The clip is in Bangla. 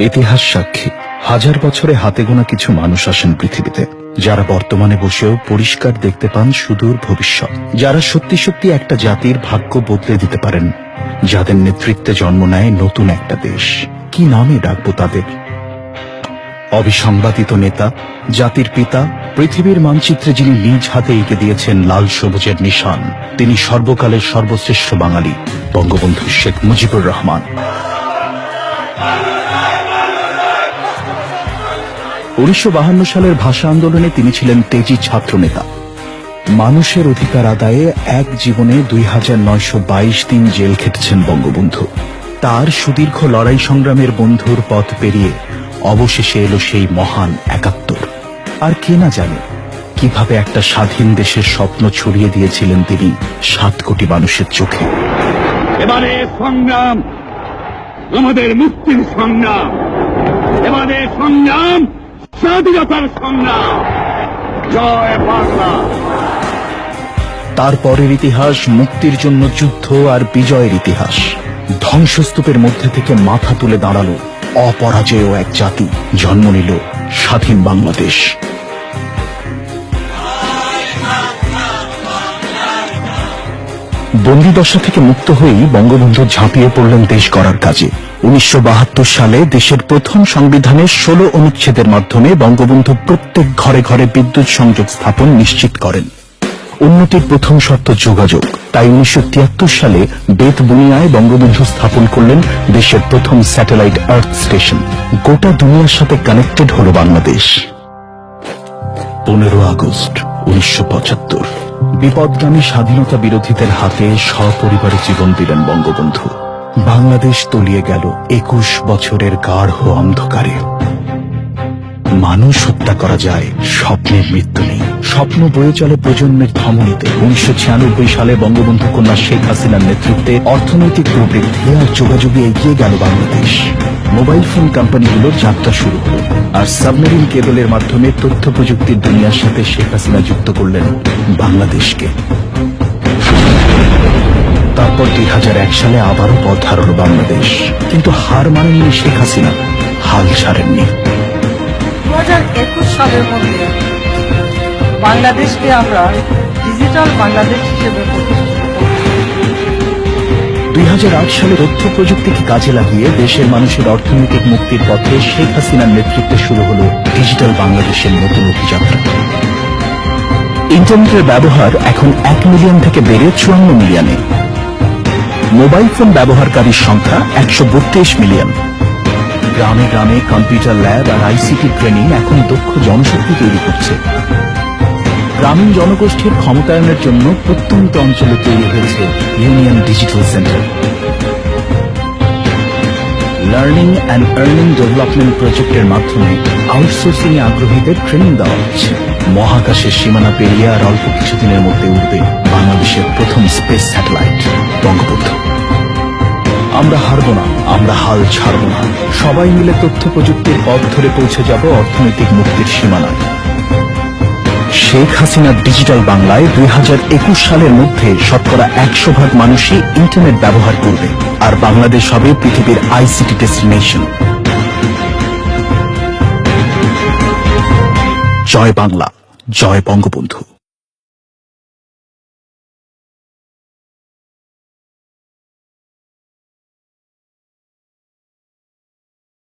ইতিহাস সাক্ষী। হাজার বছরে হাতে গোনা কিছু মানুষ আসেন পৃথিবীতে। যারা বর্তমানে বসেও পরিষ্কার দেখতে পান সুদূর ভবিষ্যৎ। যারা সত্যি সত্যি একটা জাতির ভাগ্য বদলে দিতে পারেন। যাদের নেতৃত্বে জন্ম নেয় নতুন একটা দেশ। কি নামে ডাকবো তাদের? অবিসংবাদিত নেতা, জাতির পিতা, পৃথিবীর মানচিত্রে যিনি নিজ হাতে এঁকে দিয়েছেন লাল সবুজের নিশান, তিনি সর্বকালের সর্বশ্রেষ্ঠ বাঙালি, বঙ্গবন্ধু শেখ মুজিবুর রহমান। উনিশশো সালের ভাষা আন্দোলনে তিনি ছিলেন তেজি ছাত্রনেতা। মানুষের অধিকার আদায়ে এক জীবনে দুই হাজার নয়শো বাইশ দিন জেল খেটেছেন বঙ্গবন্ধু। তার সুদীর্ঘ লড়াই সংগ্রামের বন্ধুর পথ পেরিয়ে অবশেষে এলো সেই মহান একাত্তর। আর কে না জানে কীভাবে একটা স্বাধীন দেশের স্বপ্ন ছড়িয়ে দিয়েছিলেন তিনি সাত কোটি মানুষের চোখে। এবারে সংগ্রাম আমাদের মুক্তির সংগ্রাম। এবারে সংগ্রাম স্বাধীনতার সংগ্রাম জয় বাংলা তারপরের ইতিহাস, মুক্তির জন্য যুদ্ধ আর বিজয়ের ইতিহাস। ধ্বংসস্তূপের মধ্যে থেকে মাথা তুলে দাঁড়াল অপরাজেয় এক জাতি। জন্ম নিল স্বাধীন বাংলাদেশ। বন্দিদশা থেকে মুক্ত হয়েই বঙ্গবন্ধু ঝাঁপিয়ে পড়লেন দেশ গড়ার কাজে। উনিশশো বাহাত্তর সালে দেশের প্রথম সংবিধানে ষোলো অনুচ্ছেদের মাধ্যমে বঙ্গবন্ধু প্রত্যেক ঘরে ঘরে বিদ্যুৎ সংযোগ স্থাপন নিশ্চিত করেন। উন্নতির প্রথম শর্ত যোগাযোগ। তাই উনিশশো সালে বেত বুনিয়ায় বঙ্গবন্ধু স্থাপন করলেন দেশের প্রথম স্যাটেলাইট আর্থ স্টেশন। গোটা দুনিয়ার সাথে কানেক্টেড হল বাংলাদেশ। পনেরো আগস্ট উনিশশো পঁচাত্তর। বিপদগামী স্বাধীনতা বিরোধীদের হাতে সপরিবারে জীবন দিলেন বঙ্গবন্ধু। বাংলাদেশ তলিয়ে গেল একুশ বছরের গাঢ় অন্ধকারে। মানুষ হত্যা করা যায়, স্বপ্নের মৃত্যু নেই। স্বপ্ন বয়ে চলে প্রজন্মের ধমনীতে। উনিশশো সালে বঙ্গবন্ধু কন্যা শেখ হাসিনার নেতৃত্বে অর্থনৈতিক প্রবৃদ্ধি আর যোগাযোগে এগিয়ে গেল বাংলাদেশ। মোবাইল ফোন কোম্পানিগুলোর যাত্রা শুরু হলো, আর সাবমেরিন কেবলের মাধ্যমে তথ্য প্রযুক্তির দুনিয়ার সাথে শেখ হাসিনা যুক্ত করলেন বাংলাদেশকে। তারপর দুই হাজার এক সালে আবারও পথ হারল বাংলাদেশ। কিন্তু হার মানেননি শেখ হাসিনা। হাল ছাড়েননি। দু হাজার একুশ সালের মধ্যে বাংলাদেশকে আমরা ডিজিটাল বাংলাদেশ হিসেবে দুই সালে তথ্য প্রযুক্তিকে কাজে লাগিয়ে দেশের মানুষের অর্থনৈতিক মুক্তির পথে শেখ হাসিনার নেতৃত্বে শুরু হলো ডিজিটাল বাংলাদেশের নতুন অভিযাত্রা। ইন্টারনেটের ব্যবহার এখন এক মিলিয়ন থেকে বেড়ে চুয়ান্ন মিলিয়নে। মোবাইল ফোন ব্যবহারকারীর সংখ্যা একশো বত্রিশ মিলিয়ন। গ্রামে গ্রামে কম্পিউটার ল্যাব আর আইসিটি ট্রেনিং এখন দক্ষ জনশক্তি তৈরি করছে। গ্রামীণ জনগোষ্ঠীর ক্ষমতায়নের জন্য প্রত্যন্ত অঞ্চলে তৈরি হয়েছে union digital centre learning and earning development প্রজেক্টের মাধ্যমে আউটসোর্সিং এ আগ্রহীদের ট্রেনিং দেওয়া হচ্ছে। মহাকাশের সীমানা পেরিয়ে আর অল্প কিছুদিনের মধ্যে উঠবে বাংলাদেশের প্রথম স্পেস স্যাটেলাইট। বঙ্গবন্ধু। আমরা হারব না, আমরা হাল ছাড়ব না। সবাই মিলে তথ্য প্রযুক্তির পথ ধরে পৌঁছে যাব অর্থনৈতিক মুক্তির সীমানায়। শেখ হাসিনার ডিজিটাল বাংলায় দুই সালের মধ্যে শতকরা একশো ভাগ মানুষই ইন্টারনেট ব্যবহার করবে, আর বাংলাদেশ হবে পৃথিবীর আইসিটি ডেস্টিনেশন। জয় বাংলা, জয় বঙ্গবন্ধু।